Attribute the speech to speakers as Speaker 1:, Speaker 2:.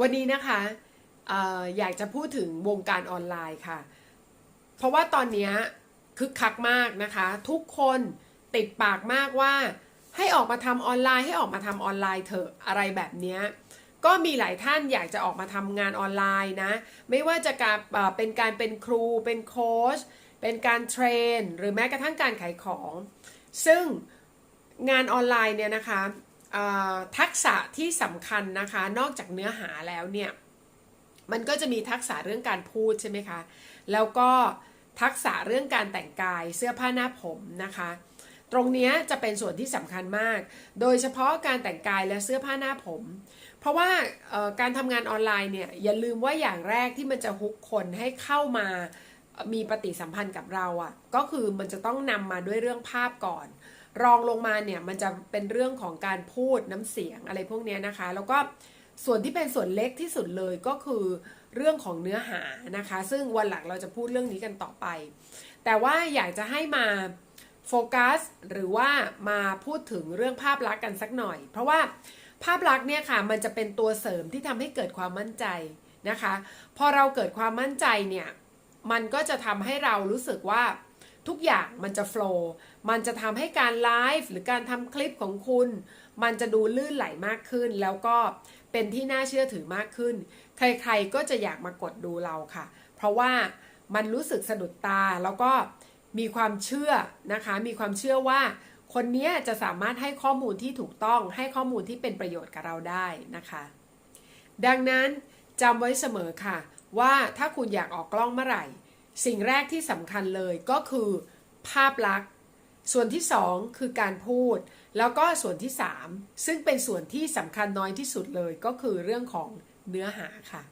Speaker 1: วันนี้นะคะออยากจะพูดถึงวงการออนไลน์ค่ะ เพราะว่าตอนนี้คึกคักมากนะคะ ทุกคนติดปากมากว่าให้ออกมาทำออนไลน์ ให้ออกมาทำออนไลน์เถอะอะไรแบบนี้ก็มีหลายท่านอยากจะออกมาทำงานออนไลน์นะ ไม่ว่าจะการเป็นการเป็นครูเป็นโค้ชเป็นการเทรน หรือแม้กระทั่งการขายของ ซึ่งงานออนไลน์เนี่ยนะคะ ทักษะที่สำคัญนะคะ นอกจากเนื้อหาแล้วเนี่ย มันก็จะมีทักษะเรื่องการพูดใช่ไหมคะ แล้วก็ทักษะเรื่องการแต่งกายเสื้อผ้าหน้าผมนะคะ ตรงนี้จะเป็นส่วนที่สำคัญมาก โดยเฉพาะการแต่งกายและเสื้อผ้าหน้าผม เพราะว่าการทำงานออนไลน์เนี่ยอย่าลืมว่าอย่างแรกที่มันจะฮุกคนให้เข้ามามีปฏิสัมพันธ์กับเราอะ่ะก็คือมันจะต้องนำมาด้วยเรื่องภาพก่อน รองลงมาเนี่ยมันจะเป็นเรื่องของการพูดน้ำเสียงอะไรพวกนี้นะคะ แล้วก็ส่วนที่เป็นส่วนเล็กที่สุดเลยก็คือเรื่องของเนื้อหานะคะ ซึ่งวันหลังเราจะพูดเรื่องนี้กันต่อไป แต่ว่าอยากจะให้มาโฟกัสหรือว่ามาพูดถึงเรื่องภาพลักษณ์กันสักหน่อย เพราะว่าภาพลักษณ์เนี่ยค่ะมันจะเป็นตัวเสริมที่ทำให้เกิดความมั่นใจนะคะ พอเราเกิดความมั่นใจเนี่ยมันก็จะทำให้เรารู้สึกว่า ทุกอย่างมันจะโฟล์มันจะทำให้การไลฟ์หรือการทำคลิปของคุณ มันจะดูลื่นไหลมากขึ้น แล้วก็เป็นที่น่าเชื่อถือมากขึ้น ใครๆก็จะอยากมากดดูเราค่ะ เพราะว่ามันรู้สึกสะดุดตาแล้วก็มีความเชื่อนะคะ มีความเชื่อว่าคนเนี้ยจะสามารถให้ข้อมูลที่ถูกต้องให้ข้อมูลที่เป็นประโยชน์กับเราได้นะคะ ดังนั้นจำไว้เสมอค่ะ ว่าถ้าคุณอยากออกกล้องเมื่อไหร่ สิ่งแรกที่สำคัญเลยก็คือ ภาพลักษณ์ ส่วนที่สองคือการพูด แล้วก็ส่วนที่สามซึ่งเป็นส่วนที่สำคัญน้อยที่สุดเลยก็คือเรื่องของเนื้อหาค่ะ